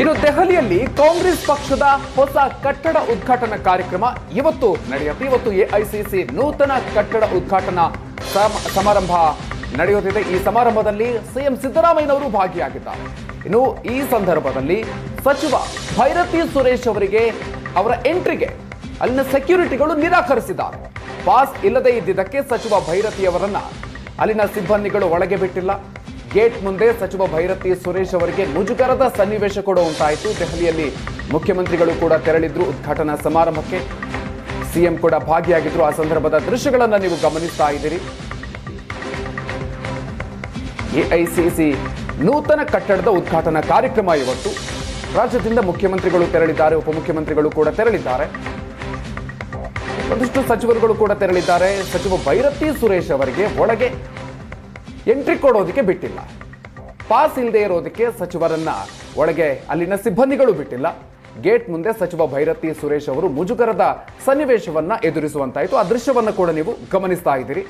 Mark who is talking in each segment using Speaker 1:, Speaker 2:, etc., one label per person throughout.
Speaker 1: ಇನ್ನು ದೆಹಲಿಯಲ್ಲಿ ಕಾಂಗ್ರೆಸ್ ಪಕ್ಷದ ಹೊಸ ಕಟ್ಟಡ ಉದ್ಘಾಟನಾ ಕಾರ್ಯಕ್ರಮ ಇವತ್ತು ನಡೆಯುತ್ತೆ. ಇವತ್ತು ಎಐಸಿಸಿ ನೂತನ ಕಟ್ಟಡ ಉದ್ಘಾಟನಾ ಸಮ- ಸಮಾರಂಭ ನಡೆಯುತ್ತಿದೆ. ಈ ಸಮಾರಂಭದಲ್ಲಿ ಸಿಎಂ ಸಿದ್ದರಾಮಯ್ಯನವರು ಭಾಗಿಯಾಗಿದ್ದಾರೆ. ಇನ್ನು ಈ ಸಂದರ್ಭದಲ್ಲಿ ಸಚಿವ ಭೈರತಿ ಸುರೇಶ್ ಅವರಿಗೆ ಅವರ ಎಂಟ್ರಿಗೆ ಅಲ್ಲಿನ ಸೆಕ್ಯೂರಿಟಿಗಳು ನಿರಾಕರಿಸಿದ್ದಾರೆ. ಪಾಸ್ ಇಲ್ಲದೆ ಇದ್ದಿದ್ದಕ್ಕೆ ಸಚಿವ ಭೈರತಿ ಅವರನ್ನ ಅಲ್ಲಿನ ಸಿಬ್ಬಂದಿಗಳು ಒಳಗೆ ಬಿಟ್ಟಿಲ್ಲ. ಗೇಟ್ ಮುಂದೆ ಸಚಿವ ಭೈರತಿ ಸುರೇಶ್ ಅವರಿಗೆ ಮುಜುಗರದ ಸನ್ನಿವೇಶ ಕೂಡ ದೆಹಲಿಯಲ್ಲಿ ಮುಖ್ಯಮಂತ್ರಿಗಳು ಕೂಡ ತೆರಳಿದ್ರು ಉದ್ಘಾಟನಾ ಸಮಾರಂಭಕ್ಕೆ. ಸಿಎಂ ಕೂಡ ಭಾಗಿಯಾಗಿದ್ರು. ಆ ಸಂದರ್ಭದ ದೃಶ್ಯಗಳನ್ನು ನೀವು ಗಮನಿಸ್ತಾ ಇದ್ದೀರಿ. ಎಐಸಿಸಿ ನೂತನ ಕಟ್ಟಡದ ಉದ್ಘಾಟನಾ ಕಾರ್ಯಕ್ರಮ ಇವತ್ತು. ರಾಜ್ಯದಿಂದ ಮುಖ್ಯಮಂತ್ರಿಗಳು ತೆರಳಿದ್ದಾರೆ. ಉಪಮುಖ್ಯಮಂತ್ರಿಗಳು ಕೂಡ ತೆರಳಿದ್ದಾರೆ. ಒಂದಿಷ್ಟು ಸಚಿವರುಗಳು ಕೂಡ ತೆರಳಿದ್ದಾರೆ. ಸಚಿವ ಭೈರತಿ ಸುರೇಶ್ ಅವರಿಗೆ ಒಳಗೆ ಎಂಟ್ರಿ ಕೊಡೋದಕ್ಕೆ ಬಿಟ್ಟಿಲ್ಲ. ಪಾಸ್ ಇಲ್ಲದೆ ಇರೋದಕ್ಕೆ ಸಚಿವರನ್ನ ಒಳಗೆ ಅಲ್ಲಿನ ಸಿಬ್ಬಂದಿಗಳು ಬಿಟ್ಟಿಲ್ಲ. ಗೇಟ್ ಮುಂದೆ ಸಚಿವ ಭೈರತಿ ಸುರೇಶ್ ಅವರು ಮುಜುಗರದ ಸನ್ನಿವೇಶವನ್ನ ಎದುರಿಸುವಂತಾಯಿತು. ಆ ದೃಶ್ಯವನ್ನು ಕೂಡ ನೀವು ಗಮನಿಸ್ತಾ ಇದ್ದೀರಿ.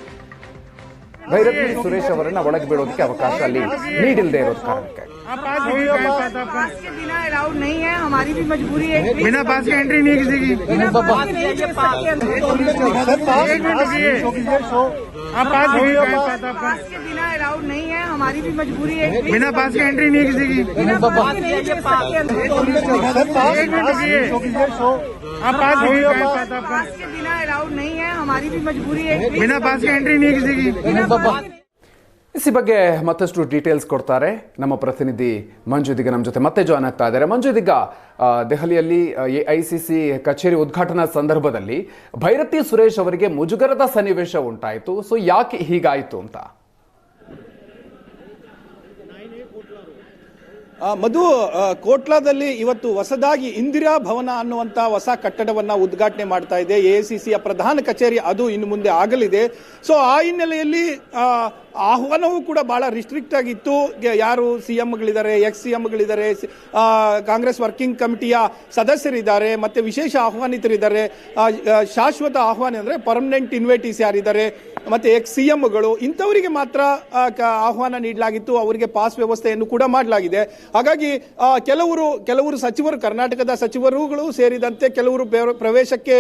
Speaker 1: ಭೈರತಿ ಸುರೇಶ್ ಅವರನ್ನ ಒಳಗೆ ಬಿಡೋದಕ್ಕೆ ಅವಕಾಶ ಅಲ್ಲಿ ನೀಡಿಲ್ಲದೆ ಇರೋದು ಕಾರಣಕ್ಕೆ
Speaker 2: आप पास भी नहीं कर पाता
Speaker 3: पास के बिना अलाउड नहीं है हमारी भी मजबूरी है
Speaker 2: बिना पास के एंट्री नहीं किसी की
Speaker 3: बिना पास के नहीं है, पास के अंदर
Speaker 2: एक मिनट रुकिए आप पास भी नहीं कर पाता
Speaker 3: पास के बिना अलाउड नहीं है हमारी भी मजबूरी है
Speaker 2: बिना पास के एंट्री नहीं किसी की
Speaker 3: बिना पास के नहीं है, पास के अंदर
Speaker 2: एक मिनट रुकिए आप पास भी नहीं कर पाता
Speaker 3: पास के बिना अलाउड नहीं है हमारी भी मजबूरी है
Speaker 2: बिना पास के एंट्री नहीं किसी की
Speaker 1: ಇಸಿ ಬಗ್ಗೆ ಮತ್ತಷ್ಟು ಡೀಟೇಲ್ಸ್ ಕೊಡ್ತಾರೆ ನಮ್ಮ ಪ್ರತಿನಿಧಿ ಮಂಜು ದಿಗ್ಗ ನಮ್ಮ ಜೊತೆ ಮತ್ತೆ ಜಾಯ್ನ್ ಆಗ್ತಾ ಇದ್ದಾರೆ. ಮಂಜು ಇದೀಗ ದೆಹಲಿಯಲ್ಲಿ ಎ ಐ ಸಿ ಸಿ ಕಚೇರಿ ಉದ್ಘಾಟನಾ ಸಂದರ್ಭದಲ್ಲಿ ಭೈರತಿ ಸುರೇಶ್ ಅವರಿಗೆ ಮುಜುಗರದ ಸನ್ನಿವೇಶ ಉಂಟಾಯಿತು. ಸೊ ಯಾಕೆ ಹೀಗಾಯಿತು ಅಂತ?
Speaker 4: ಮಧು ಕೋಟ್ಲಾದಲ್ಲಿ ಇವತ್ತು ಹೊಸದಾಗಿ ಇಂದಿರಾ ಭವನ ಅನ್ನುವಂತ ಹೊಸ ಕಟ್ಟಡವನ್ನ ಉದ್ಘಾಟನೆ ಮಾಡ್ತಾ ಇದೆ. ಎಐಸಿಸಿಯ ಪ್ರಧಾನ ಕಚೇರಿ ಅದು ಇನ್ನು ಮುಂದೆ ಆಗಲಿದೆ. ಸೊ ಆ ಹಿನ್ನೆಲೆಯಲ್ಲಿ ಆಹ್ವಾನವೂ ಕೂಡ ಬಹಳ ರಿಸ್ಟ್ರಿಕ್ಟ್ ಆಗಿತ್ತು. ಯಾರು ಸಿ ಎಂಗಳಿದ್ದಾರೆ ಎಕ್ಸ್ ಸಿಎಂಗಳಿದ್ದಾರೆ ಕಾಂಗ್ರೆಸ್ ವರ್ಕಿಂಗ್ ಕಮಿಟಿಯ ಸದಸ್ಯರಿದ್ದಾರೆ, ಮತ್ತೆ ವಿಶೇಷ ಆಹ್ವಾನಿತರಿದ್ದಾರೆ. ಶಾಶ್ವತ ಆಹ್ವಾನ ಅಂದ್ರೆ ಪರ್ಮನೆಂಟ್ ಇನ್ವೈಟೀಸ್ ಯಾರಿದ್ದಾರೆ? ಮತ್ತೆ ಎಕ್ಸ್ ಸಿ ಎಮ್ಗಳು ಇಂಥವರಿಗೆ ಮಾತ್ರ ಆಹ್ವಾನ ನೀಡಲಾಗಿತ್ತು, ಅವರಿಗೆ ಪಾಸ್ ವ್ಯವಸ್ಥೆಯನ್ನು ಕೂಡ ಮಾಡಲಾಗಿದೆ. ಹಾಗಾಗಿ ಕೆಲವರು ಕೆಲವರು ಸಚಿವರು, ಕರ್ನಾಟಕದ ಸಚಿವರುಗಳು ಸೇರಿದಂತೆ ಕೆಲವರು ಪ್ರವೇಶಕ್ಕೆ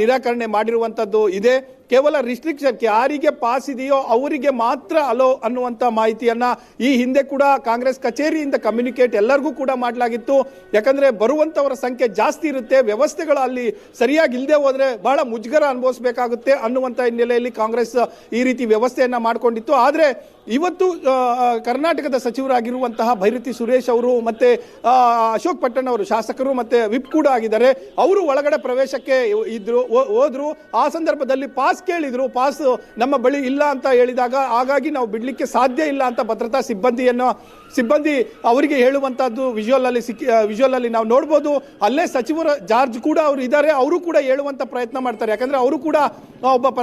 Speaker 4: ನಿರಾಕರಣೆ ಮಾಡಿರುವಂತದ್ದು ಇದೆ. ಕೇವಲ ರಿಸ್ಟ್ರಿಕ್ಷನ್ ಯಾರಿಗೆ ಪಾಸ್ ಇದೆಯೋ ಅವರಿಗೆ ಮಾತ್ರ ಅಲೋ ಅನ್ನುವಂತ ಮಾಹಿತಿಯನ್ನ ಈ ಹಿಂದೆ ಕೂಡ ಕಾಂಗ್ರೆಸ್ ಕಚೇರಿಯಿಂದ ಕಮ್ಯುನಿಕೇಟ್ ಎಲ್ಲರಿಗೂ ಕೂಡ ಮಾಡಲಾಗಿತ್ತು. ಯಾಕಂದ್ರೆ ಬರುವಂತವರ ಸಂಖ್ಯೆ ಜಾಸ್ತಿ ಇರುತ್ತೆ, ವ್ಯವಸ್ಥೆಗಳು ಅಲ್ಲಿ ಸರಿಯಾಗಿ ಇಲ್ಲದೆ ಹೋದ್ರೆ ಬಹಳ ಮುಜುಗರ ಅನುಭವಿಸಬೇಕಾಗುತ್ತೆ ಅನ್ನುವಂತ ಹಿನ್ನೆಲೆಯಲ್ಲಿ ಕಾಂಗ್ರೆಸ್ ಈ ರೀತಿ ವ್ಯವಸ್ಥೆಯನ್ನ ಮಾಡಿಕೊಂಡಿತ್ತು. ಆದ್ರೆ ಇವತ್ತು ಕರ್ನಾಟಕದ ಸಚಿವರಾಗಿರುವಂತಹ ಭೈರತಿ ಸುರೇಶ್ ಅವರು ಮತ್ತೆ ಅಶೋಕ್ ಪಟ್ಟಣ ಅವರು ಶಾಸಕರು ಮತ್ತೆ ವಿಪ್ ಕೂಡ ಆಗಿದ್ದಾರೆ. ಅವರು ಒಳಗಡೆ ಪ್ರವೇಶಕ್ಕೆ ಇದ್ರು ಹೋದ್ರು. ಆ ಸಂದರ್ಭದಲ್ಲಿ ಪಾಸ್ ಕೇಳಿದ್ರು. ಪಾಸ್ ನಮ್ಮ ಬಳಿ ಇಲ್ಲ ಅಂತ ಹೇಳಿದಾಗ ಹಾಗಾಗಿ ನಾವು ಬಿಡ್ಲಿಕ್ಕೆ ಸಾಧ್ಯ ಇಲ್ಲ ಅಂತ ಭದ್ರತಾ ಸಿಬ್ಬಂದಿಯನ್ನು, ಸಿಬ್ಬಂದಿ ಅವರಿಗೆ ಹೇಳುವಂತಹದ್ದು ವಿಜುವಲ್ ಅಲ್ಲಿ ಸಿಕ್ಕಿ ವಿಜುವಲ್ ಅಲ್ಲಿ ನಾವು ನೋಡ್ಬೋದು. ಅಲ್ಲೇ ಸಚಿವರ ಜಾರ್ಜ್ ಕೂಡ ಅವರು ಇದ್ದಾರೆ. ಅವರು ಕೂಡ ಹೇಳುವಂತ ಪ್ರಯತ್ನ ಮಾಡ್ತಾರೆ. ಯಾಕಂದ್ರೆ ಅವರು ಕೂಡ ಒಬ್ಬ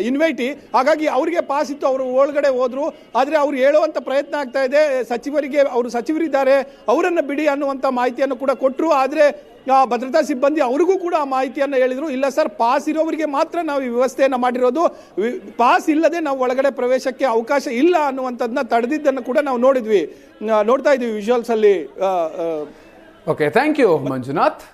Speaker 4: ಇನ್ವೈಟಿ ಹಾಗಾಗಿ ಅವರಿಗೆ ಪಾಸ್ ಇತ್ತು ಅವರು ಒಳಗಡೆ ಹೋದ್ರು. ಆದ್ರೆ ಅವ್ರು ಹೇಳುವಂಥ ಪ್ರಯತ್ನ ಆಗ್ತಾ ಇದೆ. ಸಚಿವರಿಗೆ ಅವರು ಸಚಿವರಿದ್ದಾರೆ. ಅವರನ್ನು ಬಿಡಿ ಅನ್ನುವಂತ ಮಾಹಿತಿಯನ್ನು ಕೂಡ ಕೊಟ್ಟರು ಆದ್ರೆ ಭದ್ರತಾ ಸಿಬ್ಬಂದಿ ಅವರಿಗೂ ಕೂಡ ಆ ಮಾಹಿತಿಯನ್ನು ಹೇಳಿದರು. ಇಲ್ಲ ಸರ್ ಪಾಸ್ ಇರೋವರಿಗೆ ಮಾತ್ರ ನಾವು ಈ ವ್ಯವಸ್ಥೆಯನ್ನು ಮಾಡಿರೋದು. ಪಾಸ್ ಇಲ್ಲದೆ ನಾವು ಒಳಗಡೆ ಪ್ರವೇಶಕ್ಕೆ ಅವಕಾಶ ಇಲ್ಲ ಅನ್ನುವಂಥದ್ದನ್ನ ತಡೆದಿದ್ದನ್ನು ಕೂಡ ನಾವು ನೋಡಿದ್ವಿ. ನೋಡ್ತಾ ಇದ್ವಿ ವಿಜುವಲ್ಸ್ ಅಲ್ಲಿ. ಆ, ಆ,
Speaker 1: ಓಕೆ ಥ್ಯಾಂಕ್ ಯು ಮಂಜುನಾಥ್